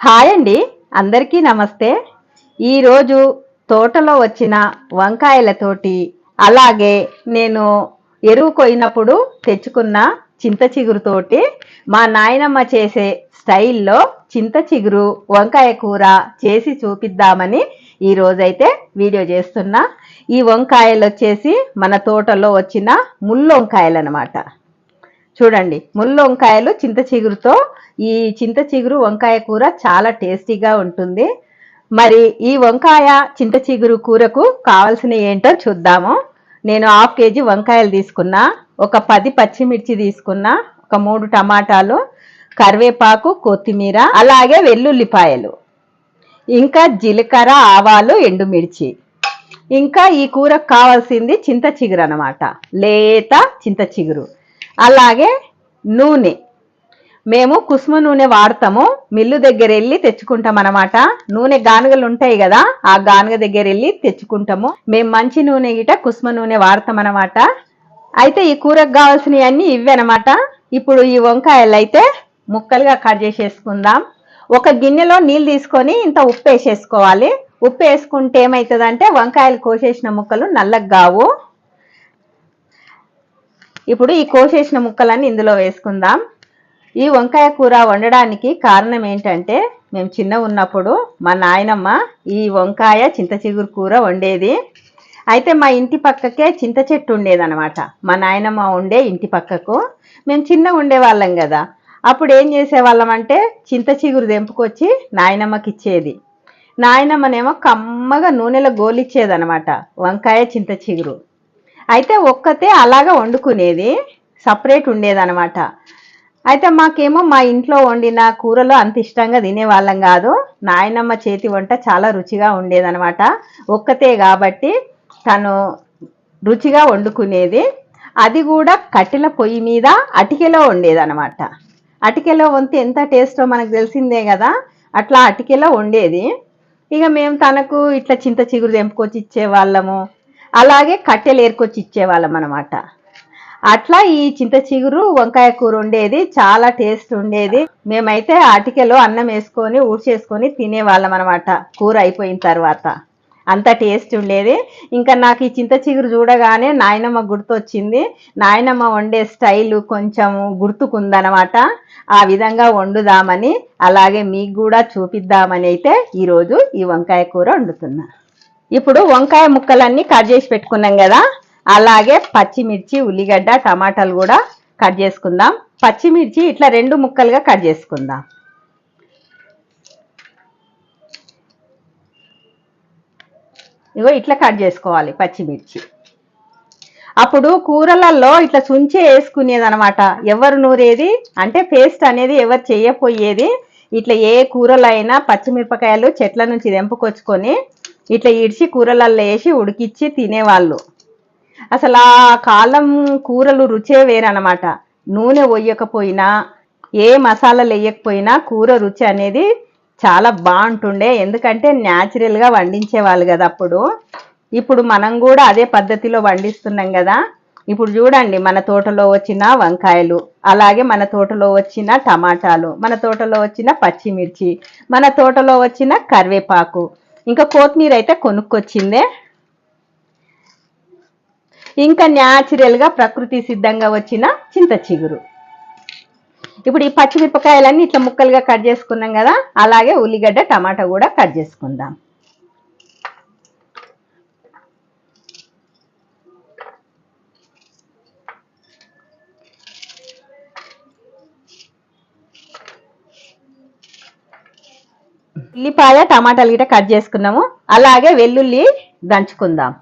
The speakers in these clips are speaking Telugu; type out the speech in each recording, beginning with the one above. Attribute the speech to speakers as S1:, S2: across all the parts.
S1: హాయ్ అండి. అందరికీ నమస్తే. ఈరోజు తోటలో వచ్చిన వంకాయలతోటి అలాగే నేను ఎరువు కొయినప్పుడు తెచ్చుకున్న చింత చిగురుతోటి మా నాయనమ్మ చేసే స్టైల్లో చింత చిగురు వంకాయ కూర చేసి చూపిద్దామని ఈ రోజైతే వీడియో చేస్తున్నా. ఈ వంకాయలు వచ్చేసి మన తోటలో వచ్చిన ముళ్ళు వంకాయలు అనమాట చూడండి ముళ్ళు వంకాయలు చింత చిగురుతో ఈ చింత చిగురు వంకాయ కూర చాలా టేస్టీగా ఉంటుంది. మరి ఈ వంకాయ చింత చిగురు కూరకు కావాల్సిన ఏంటో చూద్దాము. నేను హాఫ్ కేజీ వంకాయలు తీసుకున్నా ఒక పది పచ్చిమిర్చి తీసుకున్నా ఒక మూడు టమాటాలు కరివేపాకు కొత్తిమీర అలాగే వెల్లుల్లిపాయలు ఇంకా జీలకర్ర ఆవాలు ఎండుమిర్చి. ఇంకా ఈ కూరకు కావాల్సింది చింత చిగురు అనమాట లేత చింత చిగురు. అలాగే నూనె. మేము కుసుమ నూనె వాడతాము. మిల్లు దగ్గర వెళ్ళి తెచ్చుకుంటాం అనమాట నూనె గానుగలు ఉంటాయి కదా ఆ గానుగ దగ్గర వెళ్ళి తెచ్చుకుంటాము. మేము మంచి నూనె గిట కుసుమ నూనె వాడతాం అనమాట అయితే ఈ కూరకు కావాల్సినవి అన్నీ ఇవి అనమాట ఇప్పుడు ఈ వంకాయలు అయితే ముక్కలుగా కట్ చేసేసుకుందాం. ఒక గిన్నెలో నీళ్ళు తీసుకొని ఇంత ఉప్పు వేసేసుకోవాలి. ఉప్పు వేసుకుంటే ఏమవుతుందంటే వంకాయలు కోసేసిన ముక్కలు నల్లగా కావు ఇప్పుడు ఈ కోసేసిన ముక్కలన్నీ ఇందులో వేసుకుందాం. ఈ వంకాయ కూర వండడానికి కారణం ఏంటంటే మేము చిన్న ఉన్నప్పుడు మా నాయనమ్మ ఈ వంకాయ చింత చిగురు కూర వండేది. అయితే మా ఇంటి పక్కకే చింత చెట్టు ఉండేదనమాట మా నాయనమ్మ ఉండే ఇంటి పక్కకు. మేము చిన్నగా ఉండేవాళ్ళం కదా. అప్పుడు ఏం చేసేవాళ్ళం అంటే చింత చిగురు తెంపుకొచ్చి నాయనమ్మకి ఇచ్చేది నాయనమ్మనేమో కమ్మగా నూనెలో గోలిచ్చేదనమాట వంకాయ చింత చిగురు. అయితే ఒక్కతే అలాగా వండుకునేది. సపరేట్ ఉండేదనమాట అయితే మాకేమో మా ఇంట్లో వండిన కూరలో అంత ఇష్టంగా తినేవాళ్ళం కాదు. నాయనమ్మ చేతి వంట చాలా రుచిగా ఉండేదనమాట ఒక్కతే కాబట్టి తను రుచిగా వండుకునేది. అది కూడా కట్టెల పొయ్యి మీద అటికెలో వండేదనమాట అటికెలో వంతే ఎంత టేస్టో మనకు తెలిసిందే కదా. అట్లా అటికెలో వండేది. ఇక మేము తనకు ఇట్లా చింత చిగురు తెంపుకొచ్చి ఇచ్చేవాళ్ళము. అలాగే కట్టెలు ఏరుకొచ్చి ఇచ్చేవాళ్ళం అనమాట అట్లా ఈ చింత చిగురు వంకాయ కూర ఉండేది చాలా టేస్ట్ ఉండేది. మేమైతే అటికెలో అన్నం వేసుకొని ఊడ్చేసుకొని తినేవాళ్ళం అనమాట కూర అయిపోయిన తర్వాత. అంత టేస్ట్ ఉండేది. ఇంకా నాకు ఈ చింత చిగురు చూడగానే నాయనమ్మ గుర్తొచ్చింది. నాయనమ్మ వండే స్టైల్ కొంచెం గుర్తుకుందనమాట ఆ విధంగా వండుదామని అలాగే మీకు కూడా చూపిద్దామని అయితే ఈరోజు ఈ వంకాయ కూర వండుతున్నా. ఇప్పుడు వంకాయ ముక్కలన్నీ కట్ చేసి పెట్టుకున్నాం కదా. అలాగే పచ్చిమిర్చి ఉల్లిగడ్డ టమాటాలు కూడా కట్ చేసుకుందాం. పచ్చిమిర్చి ఇట్లా రెండు ముక్కలుగా కట్ చేసుకుందాం. ఇగో ఇట్లా కట్ చేసుకోవాలి పచ్చిమిర్చి. అప్పుడు కూరలలో ఇట్లా చుంచే వేసుకునేది అనమాట ఎవరు నూరేది? అంటే పేస్ట్ అనేది ఎవరు చేయపోయేది? ఇట్లా ఏ కూరలైనా పచ్చిమిరపకాయలు చెట్ల నుంచి తెంపుకొచ్చుకొని ఇట్లా ఇడిచి కూరలలో వేసి ఉడికిచ్చి తినేవాళ్ళు. అసలు ఆ కాలం కూరలు రుచే వేరనమాట నూనె పోయకపోయినా ఏ మసాలాలు వేయకపోయినా కూర రుచి అనేది చాలా బాగుంటుండే. ఎందుకంటే న్యాచురల్గా వండించేవాళ్ళు కదా అప్పుడు. ఇప్పుడు మనం కూడా అదే పద్ధతిలో వండిస్తున్నాం కదా. ఇప్పుడు చూడండి మన తోటలో వచ్చిన వంకాయలు అలాగే మన తోటలో వచ్చిన టమాటాలు మన తోటలో వచ్చిన పచ్చిమిర్చి మన తోటలో వచ్చిన కరివేపాకు ఇంకా కొత్తిమీర అయితే కొనుక్కొచ్చిందే. ఇంకా న్యాచురల్గా ప్రకృతి సిద్ధంగా వచ్చిన చింత చిగురు. ఇప్పుడు ఈ పచ్చిమిరపకాయలన్నీ ఇట్లా ముక్కలుగా కట్ చేసుకున్నాం కదా అలాగే ఉల్లిగడ్డ టమాటా కూడా కట్ చేసుకుందాం. ఉల్లిపాయ టమాటాలు గిట్ట కట్ చేసుకున్నాము అలాగే వెల్లుల్లి దంచుకుందాం.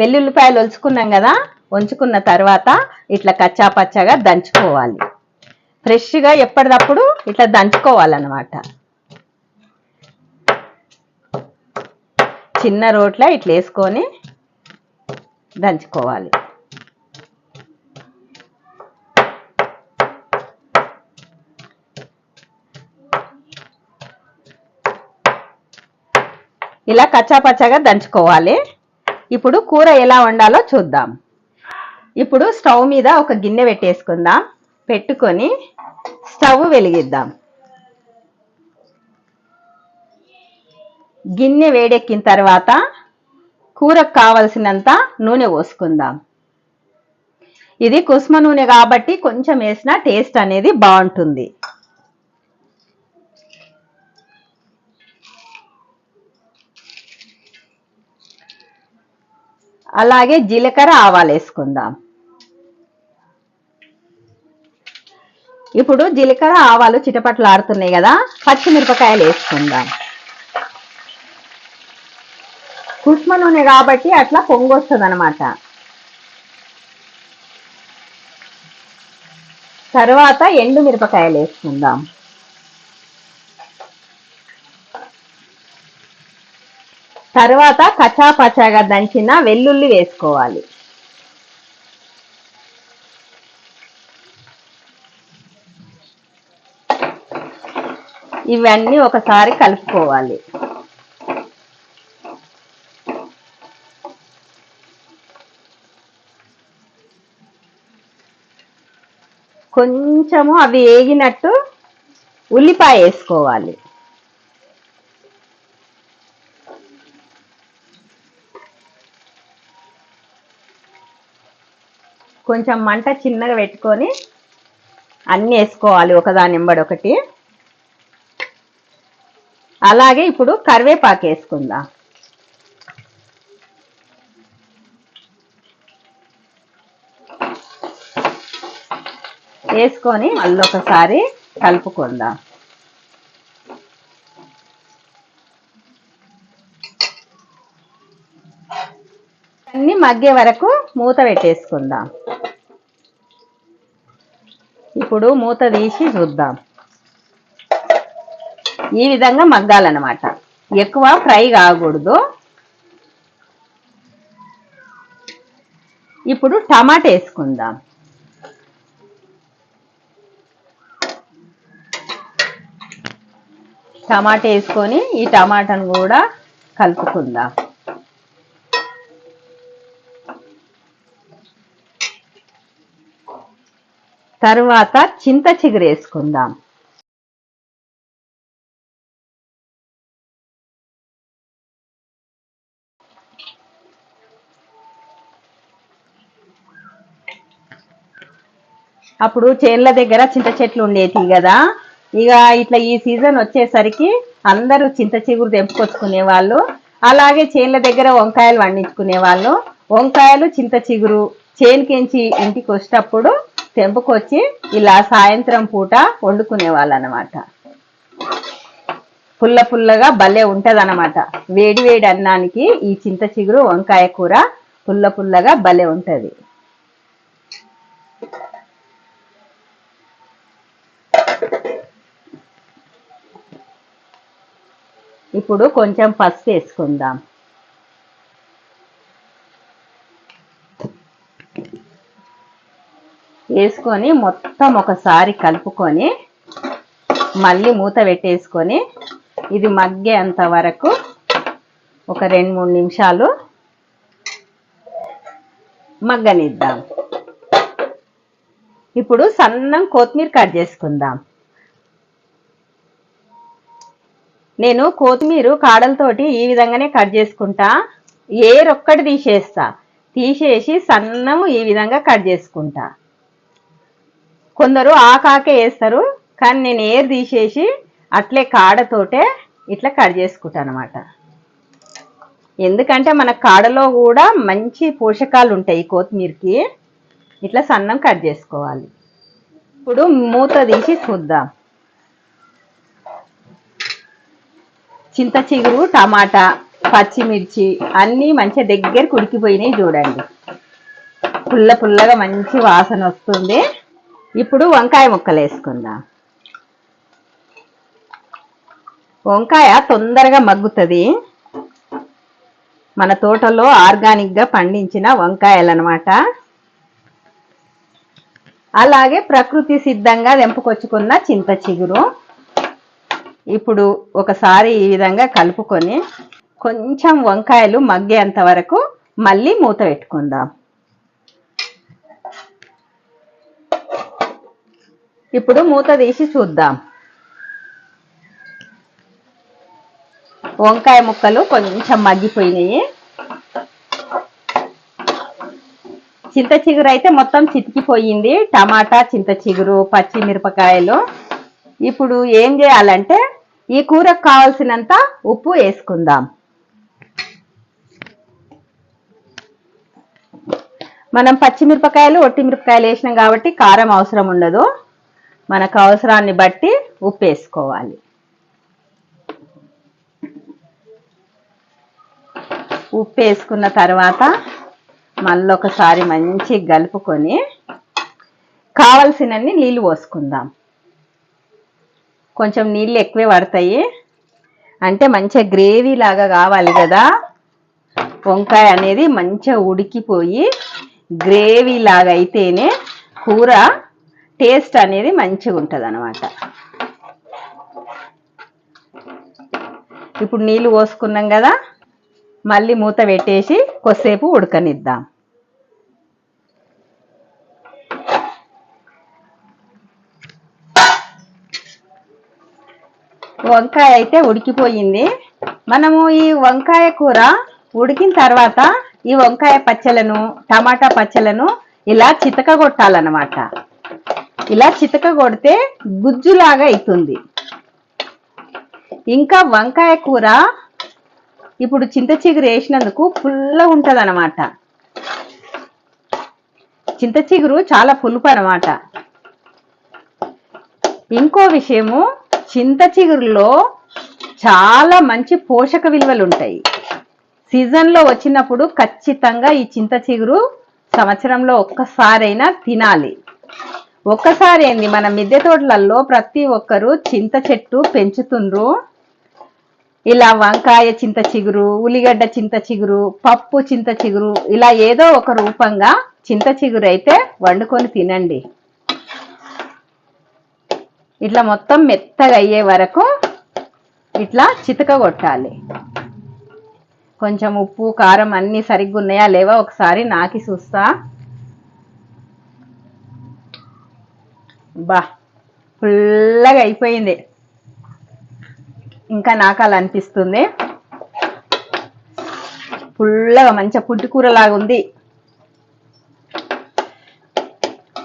S1: వెల్లుల్లిపాయలు ఒలుచుకున్నాం కదా ఉంచుకున్న తర్వాత ఇట్లా కచ్చా పచ్చగా దంచుకోవాలి. ఫ్రెష్గా ఎప్పటికప్పుడు ఇట్లా దంచుకోవాలన్నమాట. చిన్న రోట్ల ఇట్లా వేసుకొని దంచుకోవాలి. ఇలా కచ్చా పచ్చగా దంచుకోవాలి. ఇప్పుడు కూర ఎలా వండాలో చూద్దాం. ఇప్పుడు స్టవ్ మీద ఒక గిన్నె పెట్టేసుకుందాం. పెట్టుకొని స్టవ్ వెలిగిద్దాం. గిన్నె వేడెక్కిన తర్వాత కూరకు కావలసినంత నూనె పోసుకుందాం. ఇది కుసుమ నూనె కాబట్టి కొంచెం వేసిన టేస్ట్ అనేది బాగుంటుంది. అలాగే జీలకర్ర ఆవాలు వేసుకుందాం. ఇప్పుడు జీలకర్ర ఆవాలు చిటపట్లు ఆడుతున్నాయి కదా పచ్చిమిరపకాయలు వేసుకుందాం. కుష్మ నూనె కాబట్టి అట్లా పొంగొస్తుంది అనమాట తర్వాత ఎండు మిరపకాయలు వేసుకుందాం. తర్వాత కచాపచాగా దంచిన వెల్లుల్లి వేసుకోవాలి. ఇవన్నీ ఒకసారి కలుపుకోవాలి. కొంచెము అవి వేగినట్టు ఉల్లిపాయ వేసుకోవాలి. కొంచెం మంట చిన్నగా పెట్టుకొని అన్నీ వేసుకోవాలి ఒకదాని ఎంబడి ఒకటి. అలాగే ఇప్పుడు కరివేపాకు వేసుకుందాం. వేసుకొని మళ్ళీ ఒకసారి కలుపుకుందాం. అన్నీ మగ్గే వరకు మూత పెట్టేసుకుందాం. ఇప్పుడు మూత తీసి చూద్దాం. ఈ విధంగా మగ్గాలన్నమాట. ఎక్కువ ఫ్రై కాకూడదు. ఇప్పుడు టమాటా వేసుకుందాం. టమాటా వేసుకొని ఈ టమాటాను కూడా కలుపుకుందాం. తర్వాత చింత చిగురేసుకుందాం అప్పుడు చేన్ల దగ్గర చింత చెట్లు ఉండేవి కదా. ఇక ఇట్లా ఈ సీజన్ వచ్చేసరికి అందరూ చింత చిగురు తెంపుకొచ్చుకునే వాళ్ళు అలాగే చేన్ల దగ్గర వంకాయలు పండించుకునే వాళ్ళు. వంకాయలు చింత చిగురు చేనుకించి ఇంటికి వచ్చేటప్పుడు తెంపుకొచ్చి ఇలా సాయంత్రం పూట వండుకునే వాళ్ళు అనమాట పుల్ల పుల్లగా భలే ఉంటదనమాట. వేడి వేడి అన్నానికి ఈ చింత చిగురు వంకాయ కూర పుల్ల పుల్లగా భలే ఉంటుంది. ఇప్పుడు కొంచెం పసుపు వేసుకుందాం. వేసుకొని మొత్తం ఒకసారి కలుపుకొని మళ్ళీ మూత పెట్టేసుకొని ఇది మగ్గేంత వరకు ఒక రెండు మూడు నిమిషాలు మగ్గనిద్దాం. ఇప్పుడు సన్నం కొత్తిమీర కట్ చేసుకుందాం. నేను కొత్తిమీర కాడలతోటి ఈ విధంగానే కట్ చేసుకుంటా. ఏరొక్కటి తీసేస్తా. తీసేసి సన్నము ఈ విధంగా కట్ చేసుకుంటా. కొందరు ఆకాకే వేస్తారు కానీ నేను ఏరు తీసేసి అట్లే కాడతోటే ఇట్లా కట్ చేసుకుంటాను అనమాట ఎందుకంటే మన కాడలో కూడా మంచి పోషకాలు ఉంటాయి కొత్తిమీరకి. ఇట్లా సన్నం కట్ చేసుకోవాలి. ఇప్పుడు మూత తీసి చూద్దాం. చింత చిగురు టమాటా పచ్చిమిర్చి అన్నీ మంచిగా దగ్గర ఉడికిపోయినాయి చూడండి. పుల్ల పుల్లగా మంచి వాసన వస్తుంది. ఇప్పుడు వంకాయ ముక్కలు వేసుకుందాం. వంకాయ తొందరగా మగ్గుతుంది. మన తోటలో ఆర్గానిక్గా పండించిన వంకాయలు అనమాట అలాగే ప్రకృతి సిద్ధంగా తెంపుకొచ్చుకున్న చింత చిగురు. ఇప్పుడు ఒకసారి ఈ విధంగా కలుపుకొని కొంచెం వంకాయలు మగ్గేంత వరకు మళ్ళీ మూత పెట్టుకుందాం. ఇప్పుడు మూత తీసి చూద్దాం. వంకాయ ముక్కలు కొంచెం మగ్గిపోయినాయి. చింత చిగురు అయితే మొత్తం చితికిపోయింది. టమాటా చింత చిగురు పచ్చిమిరపకాయలు. ఇప్పుడు ఏం చేయాలంటే ఈ కూరకు కావాల్సినంత ఉప్పు వేసుకుందాం. మనం పచ్చిమిరపకాయలు ఒట్టి మిరపకాయలు వేసినాం కాబట్టి కారం అవసరం ఉండదు. మనకు అవసరాన్ని బట్టి ఉప్పు వేసుకోవాలి ఉప్పు వేసుకున్న తర్వాత మళ్ళీ ఒకసారి మంచి కలుపుకొని కావలసినన్ని నీళ్ళు పోసుకుందాం. కొంచెం నీళ్ళు ఎక్కువే పడతాయి. అంటే మంచిగా గ్రేవీ లాగా కావాలి కదా. వంకాయ అనేది మంచిగా ఉడికిపోయి గ్రేవీ లాగా అయితేనే కూర టేస్ట్ అనేది మంచిగా ఉంటుంది అనమాట ఇప్పుడు నీళ్ళు పోసుకున్నాం కదా మళ్ళీ మూత పెట్టేసి కొద్దిసేపు ఉడకనిద్దాం. వంకాయ అయితే ఉడికిపోయింది. మనము ఈ వంకాయ కూర ఉడికిన తర్వాత ఈ వంకాయ పచ్చలను టమాటా పచ్చలను ఇలా చితక కొట్టాలన్నమాట ఇలా చితక కొడితే గుజ్జులాగా అవుతుంది ఇంకా వంకాయ కూర ఇప్పుడు చింత చిగురు వేసినందుకు పుల్ల ఉంటుంది అనమాట చింత చిగురు చాలా పులుపు అనమాట ఇంకో విషయము చింత చిగురులో చాలా మంచి పోషక విలువలు ఉంటాయి. సీజన్లో వచ్చినప్పుడు ఖచ్చితంగా ఈ చింత చిగురు సంవత్సరంలో ఒక్కసారైనా తినాలి. ఒక్కసారి ఏంది మన మిద్దె తోటలలో ప్రతి ఒక్కరు చింత చెట్టు పెంచుతుండ్రు. ఇలా వంకాయ చింత చిగురు ఉల్లిగడ్డ చింత చిగురు పప్పు చింత చిగురు ఇలా ఏదో ఒక రూపంగా చింత చిగురు అయితే వండుకొని తినండి. ఇట్లా మొత్తం మెత్తగా అయ్యే వరకు ఇట్లా చితక కొట్టాలి. కొంచెం ఉప్పు కారం అన్నీ సరిగ్గా ఉన్నాయా లేవా ఒకసారి నాకి చూస్తా. బా ఫుల్లగా అయిపోయింది. ఇంకా నాకు అలా అనిపిస్తుంది ఫుల్లగా మంచిగా పుట్టుకూరలాగా ఉంది.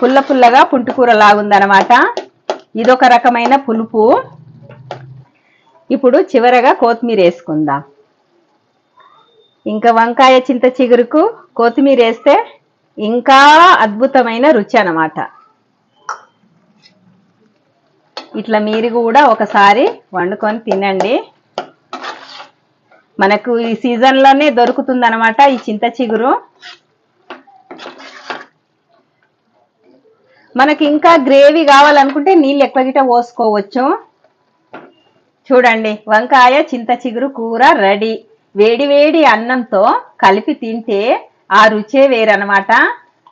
S1: పుల్ల పుల్లగా పుంటికూర లాగుందనమాట ఇదొక రకమైన పులుపు. ఇప్పుడు చివరగా కొత్తిమీర వేసుకుందాం. ఇంకా వంకాయ చింత చిగురుకు కొత్తిమీర వేస్తే ఇంకా అద్భుతమైన రుచి అన్నమాట. ఇట్లా మీరు కూడా ఒకసారి వండుకొని తినండి. మనకు ఈ సీజన్లోనే దొరుకుతుంది అనమాట ఈ చింత చిగురు. మనకి ఇంకా గ్రేవీ కావాలనుకుంటే నీళ్ళు ఎక్కువ గిట్ట పోసుకోవచ్చు. చూడండి వంకాయ చింత చిగురు కూర రెడీ. వేడి వేడి అన్నంతో కలిపి తింటే ఆ రుచే వేరనమాట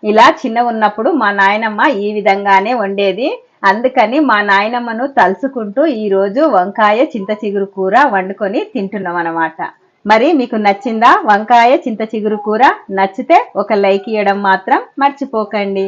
S1: ఇలా చిన్న ఉన్నప్పుడు మా నాయనమ్మ ఈ విధంగానే వండేది. అందుకని మా నాయనమ్మను తలుచుకుంటూ ఈరోజు వంకాయ చింత చిగురు కూర వండుకొని తింటున్నాం అనమాట మరి మీకు నచ్చిందా? వంకాయ చింత చిగురు కూర నచ్చితే ఒక లైక్ ఇవ్వడం మాత్రం మర్చిపోకండి.